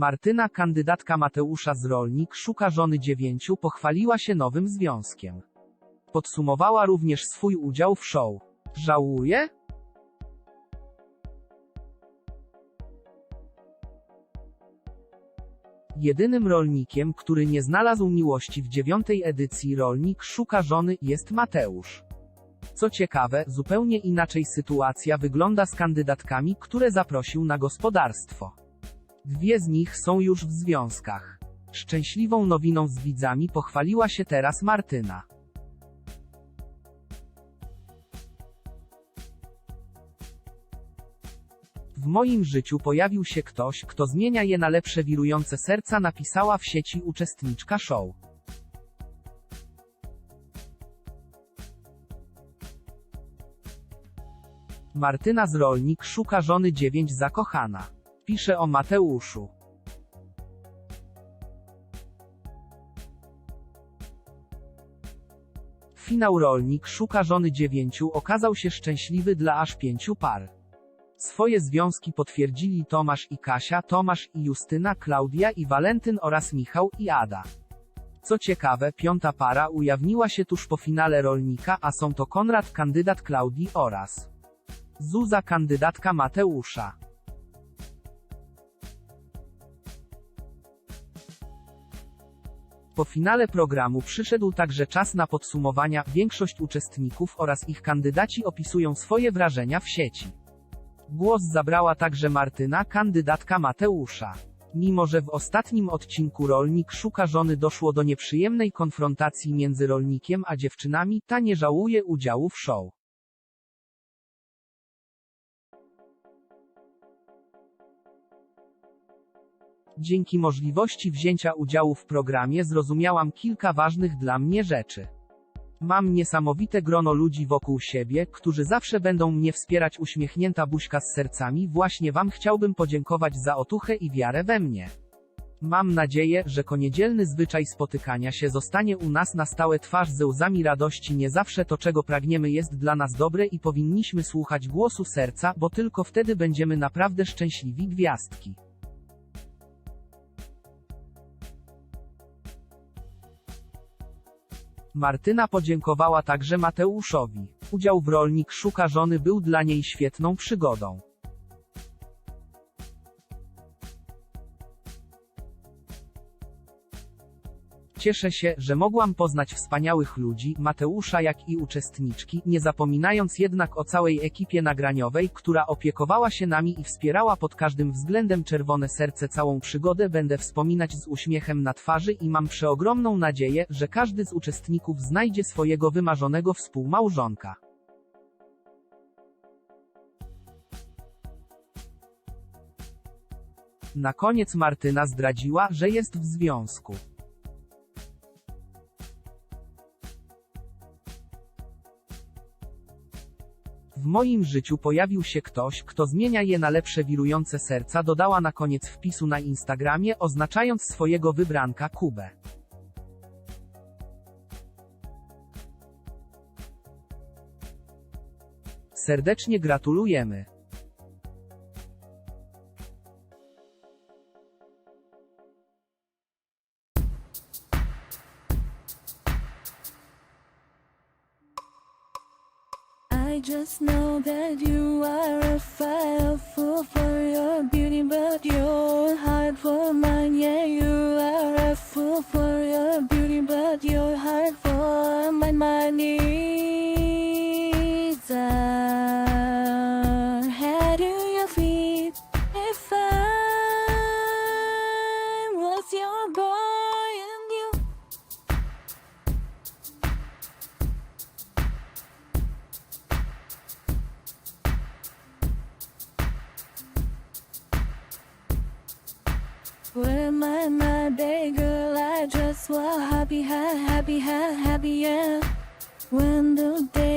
Martyna, kandydatka Mateusza z Rolnik, szuka żony dziewięciu, pochwaliła się nowym związkiem. Podsumowała również swój udział w show. Żałuje? Jedynym rolnikiem, który nie znalazł miłości w dziewiątej edycji Rolnik szuka żony, jest Mateusz. Co ciekawe, zupełnie inaczej sytuacja wygląda z kandydatkami, które zaprosił na gospodarstwo. Dwie z nich są już w związkach. Szczęśliwą nowiną z widzami pochwaliła się teraz Martyna. W moim życiu pojawił się ktoś, kto zmienia je na lepsze wirujące serca, napisała w sieci uczestniczka show. Martyna z Rolnik szuka żony 9 zakochana. Pisze o Mateuszu. Finał Rolnik szuka żony dziewięciu okazał się szczęśliwy dla aż pięciu par. Swoje związki potwierdzili Tomasz i Kasia, Tomasz i Justyna, Klaudia i Walentyn oraz Michał i Ada. Co ciekawe, piąta para ujawniła się tuż po finale rolnika, a są to Konrad, kandydat Klaudii oraz Zuza, kandydatka Mateusza. Po finale programu przyszedł także czas na podsumowania, większość uczestników oraz ich kandydaci opisują swoje wrażenia w sieci. Głos zabrała także Martyna, kandydatka Mateusza. Mimo że w ostatnim odcinku rolnik szuka żony doszło do nieprzyjemnej konfrontacji między rolnikiem a dziewczynami, ta nie żałuje udziału w show. Dzięki możliwości wzięcia udziału w programie zrozumiałam kilka ważnych dla mnie rzeczy. Mam niesamowite grono ludzi wokół siebie, którzy zawsze będą mnie wspierać uśmiechnięta buźka z sercami, właśnie wam chciałbym podziękować za otuchę i wiarę we mnie. Mam nadzieję, że koniedzielny zwyczaj spotykania się zostanie u nas na stałe twarz ze łzami radości nie zawsze to czego pragniemy jest dla nas dobre i powinniśmy słuchać głosu serca, bo tylko wtedy będziemy naprawdę szczęśliwi gwiazdki. Martyna podziękowała także Mateuszowi. Udział w Rolnik szuka żony był dla niej świetną przygodą. Cieszę się, że mogłam poznać wspaniałych ludzi, Mateusza jak i uczestniczki, nie zapominając jednak o całej ekipie nagraniowej, która opiekowała się nami i wspierała pod każdym względem czerwone serce całą przygodę będę wspominać z uśmiechem na twarzy i mam przeogromną nadzieję, że każdy z uczestników znajdzie swojego wymarzonego współmałżonka. Na koniec Martyna zdradziła, że jest w związku. Moim życiu pojawił się ktoś, kto zmienia je na lepsze wirujące serca, dodała na koniec wpisu na Instagramie, oznaczając swojego wybranka Kubę. Serdecznie gratulujemy. I just know that you are a fire full for your beauty, but your heart for mine. Yeah, you are a Where my my day girl, I just was happy, ha, happy, ha, happy, yeah. When the day